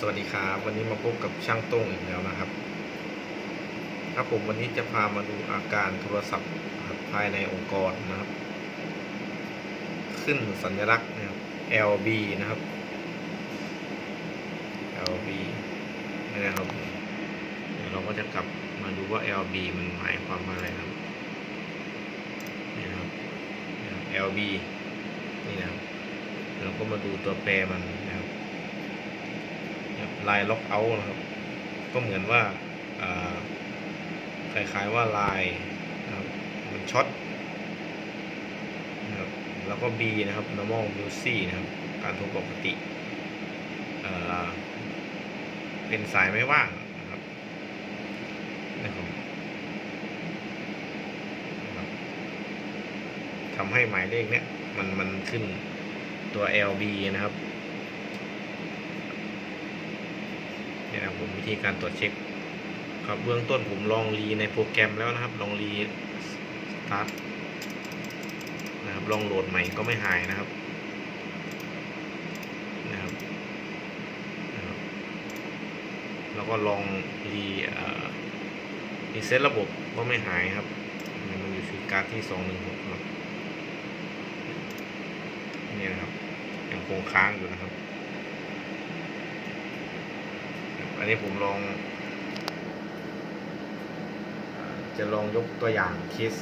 สวัสดีครับวันนี้มาพบกับช่างต้งอีกแล้วนะครับครับผมวันนี้จะพามาดูอาการโทรศัพท์ภายในองค์กรนะครับ ขึ้นสัญลักษณ์นะครับ LB นะครับ LB นะครับเดี๋ยวเราก็จะกลับมาดูว่า LB มันหมายความว่าอะไรนะครับนี่นะครับนี่นะครับ LB นี่นะครับเราก็มาดูตัวแปรมันนะครับ ลายล็อกเอาท์นะครับ ก็เหมือนว่าคล้ายๆว่าลายนะครับมันช็อตนะครับแล้วก็ B นะครับ normal busy นะครับ การโทรปกติ เป็นสายไม่ว่างนะครับนะครับนะครับทำให้หมายเลขเนี้ยมันมันขึ้นตัว LB นะครับ นี่นะครับผมวิธีการตรวจเช็คครับเบื้องต้นผมลองรีในโปรแกรมแล้วนะครับ ลองรีสตาร์ทนะครับลองโหลดใหม่ก็ไม่หายนะครับนะครับ แล้วก็ลองรีรีเซ็ตระบบก็ไม่หายครับมันอยู่ที่การ์ดที่สองหนึ่งหกนี่นะครับยังคงค้างอยู่นะครับ อั นนี้ผมลองจะลองยกตัวอย่างเคส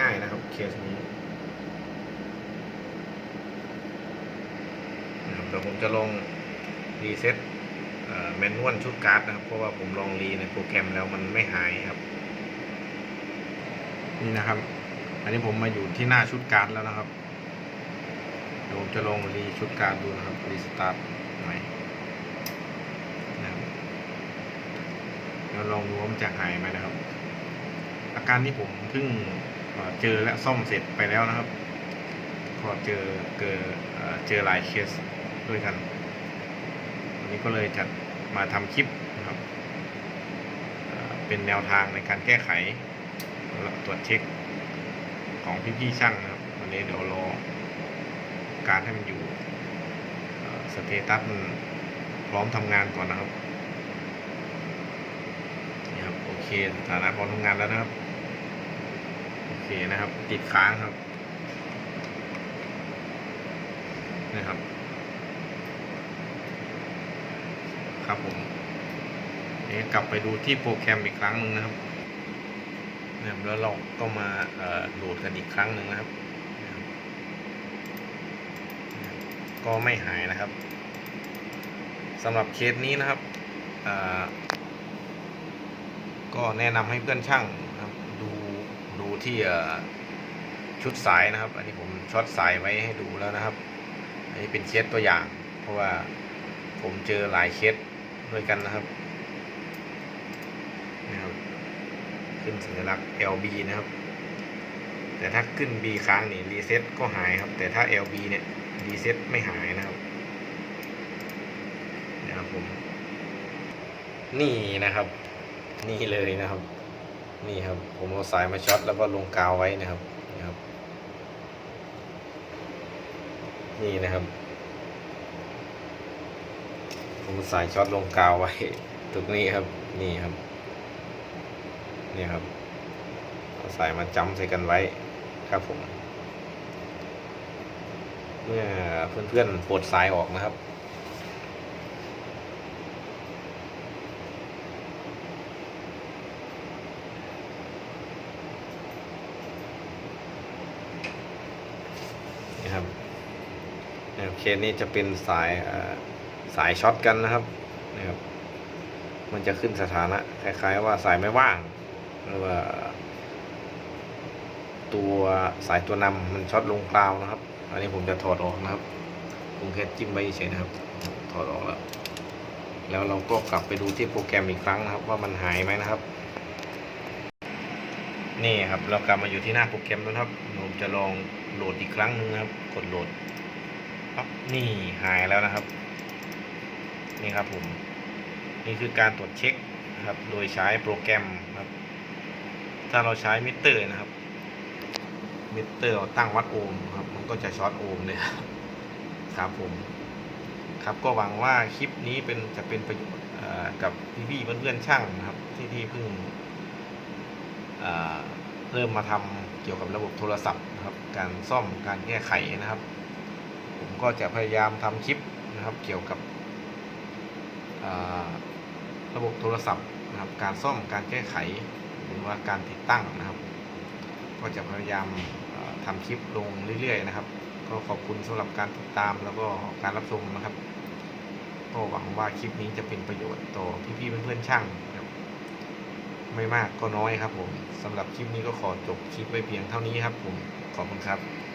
ง่ายๆนะครับเคสนี้นะครับแต่ผมจะลองรีเซ็ตแมนนวลชุดการ์ดนะครับ เพราะว่าผมลองรีในโปรแกรมแล้วมันไม่หายครับ นี่นะครับ อันนี้ผมมาอยู่ที่หน้าชุดการ์ดแล้วนะครับ เดี๋ยวผมจะลองรีชุดการ์ดดูนะครับรีสตาร์ทใหม่นะครับ เราลองดูว่ามันจะหายไหมนะครับ อาการที่ผมเพิ่งเจอและซ่อมเสร็จไปแล้วนะครับก็เจอเกิดเอ่อเจอหลายเคสด้วยกัน วันนี้ก็เลยจะมาทำคลิปนะครับ เป็นแนวทางในการแก้ไขและตรวจเช็คของพี่ๆช่างนะครับ วันนี้เดี๋ยวรอการให้มันอยู่สเตตัสพร้อมทำงานก่อนนะครับ เคสถานะพร้อมทำงานแล้วนะครับ โอเคนะครับ ติดค้างครับ นะครับ ครับผมเดี๋ยวกลับไปดูที่โปรแกรมอีกครั้งหนึ่งนะครับนะครับแล้วเราก็มาโหลดกันอีกครั้งหนึ่งนะครับนะครับนะครับก็ไม่หายนะครับสำหรับเคสนี้นะครับอ่า ก็แนะนำให้เพื่อนช่างนะครับดูดูที่ชุดสายนะครับ อันนี้ผมช็อตสายไว้ให้ดูแล้วนะครับ อันนี้เป็นเคสตัวอย่าง เพราะว่าผมเจอหลายเคสด้วยกันนะครับนะครับขึ้นสัญลักษณ์ LB นะครับ แต่ถ้าขึ้น B ค้างนี่รีเซ็ตก็หายครับ แต่ถ้า LB เนี่ยรีเซ็ตไม่หายนะครับนะครับผม นี่นะครับ นี่เลยนะครับ นี่ครับ ผมเอาสายมาช็อตแล้วก็ลงกาวไว้นะครับนะครับ นี่นะครับ ผมสายช็อตลงกาวไว้ตรงนี้ครับ นี่ครับ นี่ครับเอาสายมาจ้ำใส่กันไว้ครับผมเมื่อเพื่อนๆปลดสายออกนะครับ นะครับเคสนี้จะเป็นสายสายช็อตกันนะครับนะครับ มันจะขึ้นสถานะคล้ายๆว่าสายไม่ว่างหรือว่า ตัวสายตัวนำมันช็อตลงกราวนะครับ อันนี้ผมจะถอดออกนะครับ ผมแค่จิ้มไว้เฉยนะครับ ถอดออกแล้ว แล้วเราก็กลับไปดูที่โปรแกรมอีกครั้งนะครับ ว่ามันหายไหมนะครับ นี่ครับเรากลับมาอยู่ที่หน้าโปรแกรมแล้วครับผมจะลองโหลดอีกครั้งหนึ่งครับ กดโหลดปั๊บนี่หายแล้วนะครับ นี่ครับผม นี่คือการตรวจเช็คนะครับ โดยใช้โปรแกรมครับ ถ้าเราใช้มิเตอร์นะครับ มิเตอร์ตั้งวัดโอห์มครับ มันก็จะช็อตโอห์มเลยครับครับผมครับก็หวังว่าคลิปนี้เป็นจะเป็นประโยชน์กับพี่ๆเพื่อนๆช่างนะครับ ที่ที่เพิ่ง เริ่มมาทำเกี่ยวกับระบบโทรศัพท์นะครับ การซ่อมการแก้ไขนะครับ ผมก็จะพยายามทำคลิปนะครับ เกี่ยวกับระบบโทรศัพท์นะครับ การซ่อมการแก้ไขหรือว่าการติดตั้งนะครับ ก็จะพยายามเอ่อทำคลิปลงเรื่อยๆนะครับ ก็ขอบคุณสำหรับการติดตามแล้วก็การรับชมนะครับ ก็หวังว่าคลิปนี้จะเป็นประโยชน์ต่อพี่ๆเพื่อนๆช่างนะ ไม่มากก็น้อยครับผมสำหรับคลิปนี้ก็ขอจบคลิปไว้เพียงเท่านี้ครับผมขอบคุณครับ